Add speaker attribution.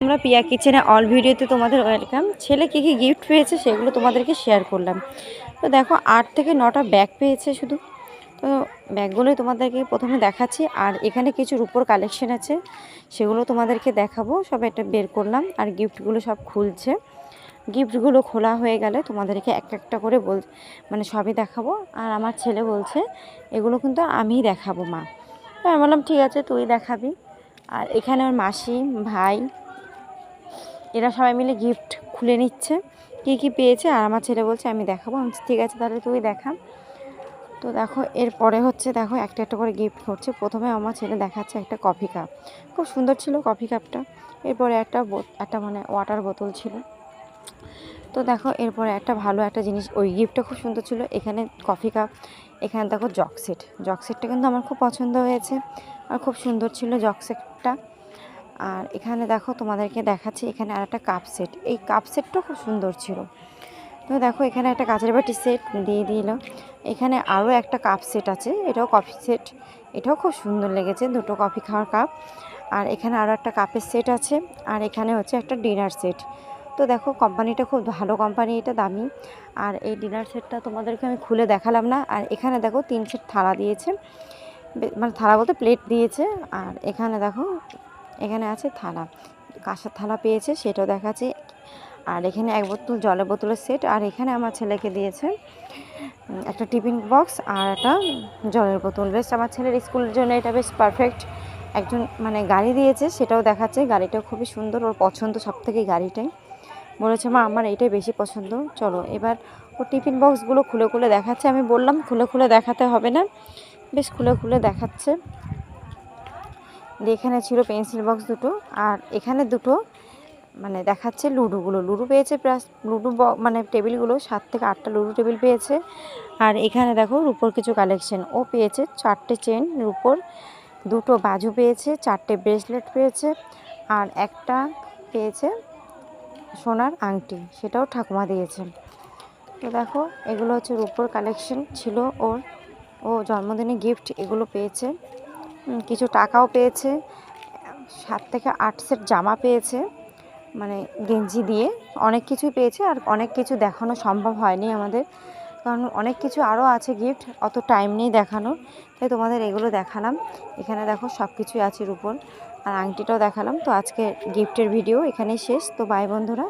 Speaker 1: আমরা পিয়া কিচেনে অল ভিডিওতে তোমাদের ওয়েলকাম। ছেলে কী কী গিফট পেয়েছে সেগুলো তোমাদেরকে শেয়ার করলাম। তো দেখো, আট থেকে নটা ব্যাগ পেয়েছে শুধু। তো ব্যাগগুলোই তোমাদেরকে প্রথমে দেখাচ্ছি। আর এখানে কিছু রূপোর কালেকশন আছে, সেগুলো তোমাদেরকে দেখাবো। সব এটা বের করলাম আর গিফটগুলো সব খুলছে। গিফটগুলো খোলা হয়ে গেলে তোমাদেরকে এক একটা করে বল মানে সবই দেখাবো। আর আমার ছেলে বলছে, এগুলো কিন্তু আমিই দেখাবো মা। আমি বললাম, ঠিক আছে, তুই দেখাবি। আর এখানে ওর মাসি, ভাই এরা সবাই মিলে গিফট খুলে নিচ্ছে। কী কী পেয়েছে? আর আমার ছেলে বলছে, আমি দেখাবো। আমি ঠিক আছে, তাহলে তুই দেখা। তো দেখো, এরপরে হচ্ছে, দেখো, একটা একটা করে গিফট করছে। প্রথমে আমার ছেলে দেখাচ্ছে একটা কফি কাপ খুব সুন্দর ছিল কফি কাপটা এরপরে একটা একটা মানে ওয়াটার বোতল ছিল। তো দেখো, এরপরে একটা ভালো একটা জিনিস, ওই গিফটটা খুব সুন্দর ছিল। এখানে কফি কাপ এখানে দেখো, জগ সেট জগ সেটটা কিন্তু আমার খুব পছন্দ হয়েছে। আর খুব সুন্দর ছিল জগ সেটটা আর এখানে দেখো তোমাদেরকে দেখাচ্ছি, এখানে আর একটা কাপ সেট এই কাপ সেটটা খুব সুন্দর ছিল। তো দেখো এখানে একটা কাঁচের বাটি সেট দিয়ে দিল। এখানে আরও একটা কাপ সেট আছে, এটাও কফি সেট এটাও খুব সুন্দর লেগেছে, দুটো কফি খাওয়ার কাপ আর এখানে আরও একটা কাপের সেট আছে, আর এখানে হচ্ছে একটা ডিনার সেট তো দেখো কোম্পানিটা খুব ভালো কোম্পানি এটা দামি। আর এই ডিনার সেটটা তোমাদেরকে আমি খুলে দেখালাম না। আর এখানে দেখো তিন সেট থালা দিয়েছে। মানে থালা বলতে প্লেট দিয়েছে। আর এখানে দেখো এখানে আছে থালা। কাঁসার থালা পেয়েছে, সেটাও দেখাচ্ছে। আর এখানে এক বোতল জলের বোতলের সেট। আর এখানে আমার ছেলেকে দিয়েছে একটা টিফিন বক্স আর একটা জলের বোতল। বেশ, আমার ছেলের স্কুলের জন্য এটা বেশ পারফেক্ট একজন মানে গাড়ি দিয়েছে, সেটাও দেখাচ্ছে। গাড়িটাও খুবই সুন্দর, ওর পছন্দ সব থেকে গাড়িটাই। বলেছে, মা, আমার এটাই বেশি পছন্দ। চলো, এবার ও টিফিন বক্সগুলো খুলে খুলে দেখাচ্ছে। আমি বললাম, খুলে খুলে দেখাতে হবে না। বেশ, খুলে খুলে দেখাচ্ছে। দিয়ে এখানে ছিল পেন্সিল বক্স দুটো আর এখানে দুটো মানে দেখাচ্ছে লুডোগুলো। লুডো পেয়েছে প্লাস লুডো মানে টেবিলগুলো সাত থেকে আটটা লুডো টেবিল পেয়েছে। আর এখানে দেখো রুপোর কিছু কালেকশন ও পেয়েছে চারটে চেন রুপোর, দুটো বাজু পেয়েছে, চারটে ব্রেসলেট পেয়েছে আর একটা পেয়েছে সোনার আংটি, সেটাও ঠাকুমা দিয়েছে। তো দেখো এগুলো হচ্ছে রুপোর কালেকশন ছিল ওর। ও জন্মদিনে গিফট এগুলো পেয়েছে। কিছু টাকাও পেয়েছে। সাত থেকে আট সেট জামা পেয়েছে মানে গেঞ্জি দিয়ে। অনেক কিছুই পেয়েছে আর অনেক কিছু দেখানো সম্ভব হয়নি আমাদের। কারণ অনেক কিছু আরও আছে গিফট অত টাইম নেই দেখানোর। তাই তোমাদের এগুলো দেখালাম। এখানে দেখো সব কিছুই আছে রুপোর। আর আংটিটাও দেখালাম। তো আজকে গিফটের ভিডিও এখানেই শেষ। তো বাই বন্ধুরা।